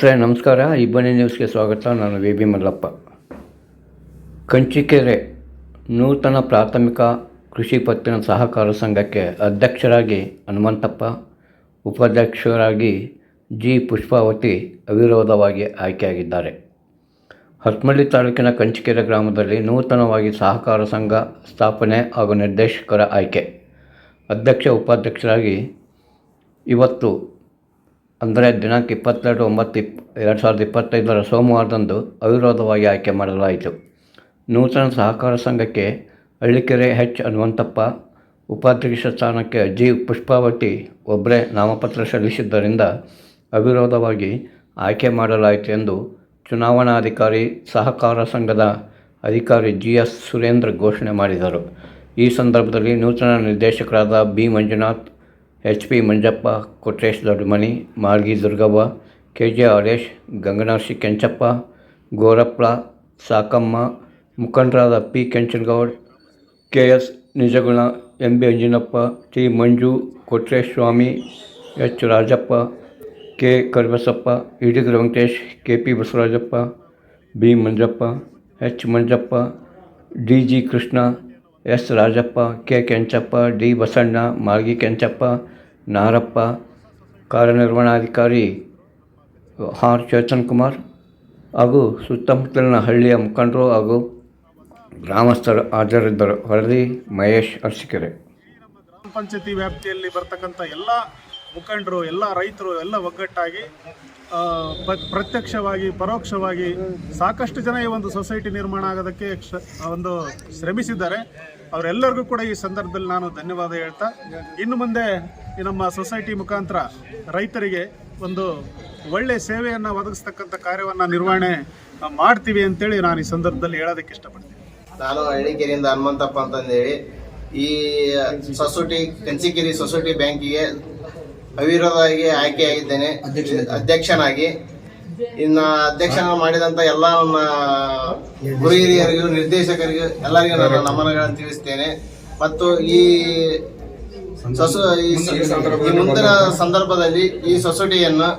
Sir ನಮಸ್ಕಾರ. ಇಬ್ಬನಿ ನ್ಯೂಸ್ಗೆ ಸ್ವಾಗತ. ನಾನು ವಿ. ಬಿ. ಮಲ್ಲಪ್ಪ. ಕಂಚಿಕೆರೆ ನೂತನ ಪ್ರಾಥಮಿಕ ಕೃಷಿ ಪತ್ತಿನ ಸಹಕಾರ ಸಂಘಕ್ಕೆ ಅಧ್ಯಕ್ಷರಾಗಿ ಹನುಮಂತಪ್ಪ, ಉಪಾಧ್ಯಕ್ಷರಾಗಿ ಜಿ. ಪುಷ್ಪಾವತಿ ಅವಿರೋಧವಾಗಿ ಆಯ್ಕೆಯಾಗಿದ್ದಾರೆ. ಹತ್ಮಳ್ಳಿ ತಾಲೂಕಿನ ಕಂಚಿಕೆರೆ ಗ್ರಾಮದಲ್ಲಿ ನೂತನವಾಗಿ ಸಹಕಾರ ಸಂಘ ಸ್ಥಾಪನೆ ಹಾಗೂ ನಿರ್ದೇಶಕರ ಆಯ್ಕೆ. ಅಧ್ಯಕ್ಷ, ಉಪಾಧ್ಯಕ್ಷರಾಗಿ ಇವತ್ತು ಅಂದರೆ ದಿನಾಂಕ ಇಪ್ಪತ್ತೆರಡು, ಒಂಬತ್ತು, ಇಪ್, ಎರಡು ಸಾವಿರದ ಇಪ್ಪತ್ತೈದರ ಸೋಮವಾರದಂದು ಅವಿರೋಧವಾಗಿ ಆಯ್ಕೆ ಮಾಡಲಾಯಿತು. ನೂತನ ಸಹಕಾರ ಸಂಘಕ್ಕೆ ಹಳ್ಳಿಕೆರೆ ಹೆಚ್ ಹನುಮಂತಪ್ಪ, ಉಪಾಧ್ಯಕ್ಷ ಸ್ಥಾನಕ್ಕೆ ಜಿ ಪುಷ್ಪಾವತಿ ಒಬ್ಬರೇ ನಾಮಪತ್ರ ಸಲ್ಲಿಸಿದ್ದರಿಂದ ಅವಿರೋಧವಾಗಿ ಆಯ್ಕೆ ಮಾಡಲಾಯಿತು ಎಂದು ಚುನಾವಣಾಧಿಕಾರಿ ಸಹಕಾರ ಸಂಘದ ಅಧಿಕಾರಿ ಜಿ ಎಸ್ ಸುರೇಂದ್ರ ಘೋಷಣೆ ಮಾಡಿದರು. ಈ ಸಂದರ್ಭದಲ್ಲಿ ನೂತನ ನಿರ್ದೇಶಕರಾದ B Manjunath H P Manjappa, Kotresh Doddamani, Margi Durgavva, K J Haresh Ganganashi Kenchappa Gorappa Sakamma, ಮುಖಂಡರಾದ P Kenchanagoud, K S Nijaguna, M B Anjinappa, T Manju, Kotresh Swamy, H Rajappa, K Karibasappa, Idigara Venkatesh, K P Basavarajappa, B Manjappa, H Manjappa, D G Krishna S Rajappa, K Kenchappa, D Basanna Margi Kenchappa, Narappa, ಕಾರ್ಯನಿರ್ವಹಣಾಧಿಕಾರಿ R Chetan Kumar ಹಾಗೂ ಸುತ್ತಮುತ್ತಲಿನ ಹಳ್ಳಿಯ ಮುಖಂಡರು ಹಾಗೂ ಗ್ರಾಮಸ್ಥರು ಹಾಜರಿದ್ದರು. ವರದಿ ಮಹೇಶ್ ಅರ್ಸಿಕೆರೆ. ಗ್ರಾಮ ಪಂಚಾಯತಿ ವ್ಯಾಪ್ತಿಯಲ್ಲಿ ಬರ್ತಕ್ಕಂಥ ಎಲ್ಲ ಮುಖಂಡರು, ಎಲ್ಲ ರೈತರು, ಎಲ್ಲ ಒಗ್ಗಟ್ಟಾಗಿ ಪ್ರತ್ಯಕ್ಷವಾಗಿ, ಪರೋಕ್ಷವಾಗಿ ಸಾಕಷ್ಟು ಜನ ಈ ಒಂದು ಸೊಸೈಟಿ ನಿರ್ಮಾಣ ಆಗೋದಕ್ಕೆ ಒಂದು ಶ್ರಮಿಸಿದ್ದಾರೆ. ಅವರೆಲ್ಲರಿಗೂ ಕೂಡ ಈ ಸಂದರ್ಭದಲ್ಲಿ ನಾನು ಧನ್ಯವಾದ ಹೇಳ್ತಾ, ಇನ್ನು ಮುಂದೆ ನಮ್ಮ ಸೊಸೈಟಿ ಮುಖಾಂತರ ರೈತರಿಗೆ ಒಂದು ಒಳ್ಳೆ ಸೇವೆಯನ್ನು ಒದಗಿಸ್ತಕ್ಕಂಥ ಕಾರ್ಯವನ್ನು ನಿರ್ವಹಣೆ ಮಾಡ್ತೀವಿ ಅಂತೇಳಿ ನಾನು ಈ ಸಂದರ್ಭದಲ್ಲಿ ಹೇಳೋದಕ್ಕೆ ಇಷ್ಟಪಡ್ತೀನಿ. ನಾನು ಹಳ್ಳಿಕೆರೆಯಿಂದ ಹನುಮಂತಪ್ಪ ಅಂತಂದೇಳಿ, ಈ ಸೊಸೈಟಿ ಕಂಚಿಕೆರೆ ಸೊಸೈಟಿ ಬ್ಯಾಂಕಿಗೆ ಅವಿರೋಧವಾಗಿ ಆಯ್ಕೆಯಾಗಿದ್ದೇನೆ. ಅಧ್ಯಕ್ಷನಾಗಿ. ಇನ್ನ ಅಧ್ಯಕ್ಷನ ಮಾಡಿದಂತ ಎಲ್ಲ ನನ್ನ ಗುರು ಹಿರಿಯರಿಗೂ ನಿರ್ದೇಶಕರಿಗೂ ಎಲ್ಲರಿಗೂ ನಾನು ನಮನಗಳನ್ನು ತಿಳಿಸ್ತೇನೆ. ಮತ್ತು ಈ ಸೊಸು ಈ ಮುಂದಿನ ಸಂದರ್ಭದಲ್ಲಿ ಈ ಸೊಸೈಟಿಯನ್ನು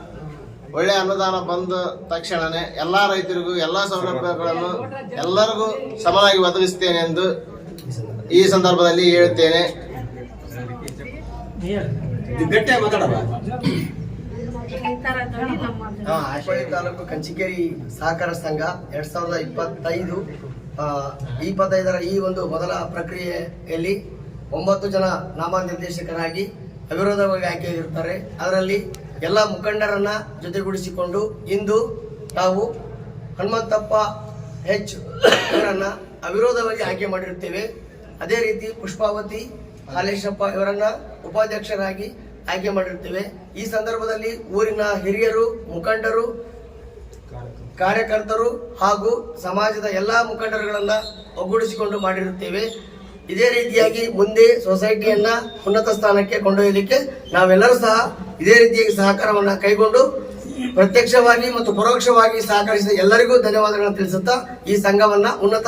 ಒಳ್ಳೆ ಅನುದಾನ ಬಂದ ತಕ್ಷಣನೇ ಎಲ್ಲ ರೈತರಿಗೂ ಎಲ್ಲಾ ಸೌಲಭ್ಯಗಳನ್ನು ಎಲ್ಲರಿಗೂ ಸಮನಾಗಿ ಒದಗಿಸ್ತೇನೆ ಎಂದು ಈ ಸಂದರ್ಭದಲ್ಲಿ ಹೇಳುತ್ತೇನೆ. ಹಾ, ಆಶ್ರಯ ತಾಲೂಕು ಕಂಚಿಕೇರಿ ಸಹಕಾರ ಸಂಘ ಎರಡ್ ಸಾವಿರದ ಇಪ್ಪತ್ತೈದು ಇಪ್ಪತ್ತೈದರ ಈ ಒಂದು ಮೊದಲ ಪ್ರಕ್ರಿಯೆಯಲ್ಲಿ ಒಂಬತ್ತು ಜನ ನಾಮನಿರ್ದೇಶಕರಾಗಿ ಅವಿರೋಧವಾಗಿ ಆಯ್ಕೆಯಾಗಿರ್ತಾರೆ. ಅದರಲ್ಲಿ ಎಲ್ಲ ಮುಖಂಡರನ್ನ ಜೊತೆಗೂಡಿಸಿಕೊಂಡು ಇಂದು ನಾವು ಹನುಮಂತಪ್ಪ ಹೆಚ್ ಅವರನ್ನು ಅವಿರೋಧವಾಗಿ ಆಯ್ಕೆ ಮಾಡಿರುತ್ತೇವೆ. ಅದೇ ರೀತಿ ಪುಷ್ಪಾವತಿ ಹಾಲೇಶಪ್ಪ ಇವರನ್ನ ಉಪಾಧ್ಯಕ್ಷರಾಗಿ ಆಯ್ಕೆ ಮಾಡಿರ್ತೇವೆ. ಈ ಸಂದರ್ಭದಲ್ಲಿ ಊರಿನ ಹಿರಿಯರು, ಮುಖಂಡರು, ಕಾರ್ಯಕರ್ತರು ಹಾಗೂ ಸಮಾಜದ ಎಲ್ಲಾ ಮುಖಂಡರುಗಳನ್ನ ಒಗ್ಗೂಡಿಸಿಕೊಂಡು ಮಾಡಿರುತ್ತೇವೆ. ಇದೇ ರೀತಿಯಾಗಿ ಮುಂದೆ ಸೊಸೈಟಿಯನ್ನ ಉನ್ನತ ಸ್ಥಾನಕ್ಕೆ ಕೊಂಡೊಯ್ಯಲಿಕ್ಕೆ ನಾವೆಲ್ಲರೂ ಸಹ ಇದೇ ರೀತಿಯಾಗಿ ಸಹಕಾರವನ್ನ ಕೈಗೊಂಡು ಪ್ರತ್ಯಕ್ಷವಾಗಿ ಮತ್ತು ಪರೋಕ್ಷವಾಗಿ ಸಹಕರಿಸಿದ ಎಲ್ಲರಿಗೂ ಧನ್ಯವಾದಗಳನ್ನು ತಿಳಿಸುತ್ತಾ ಈ ಸಂಘವನ್ನ ಉನ್ನತ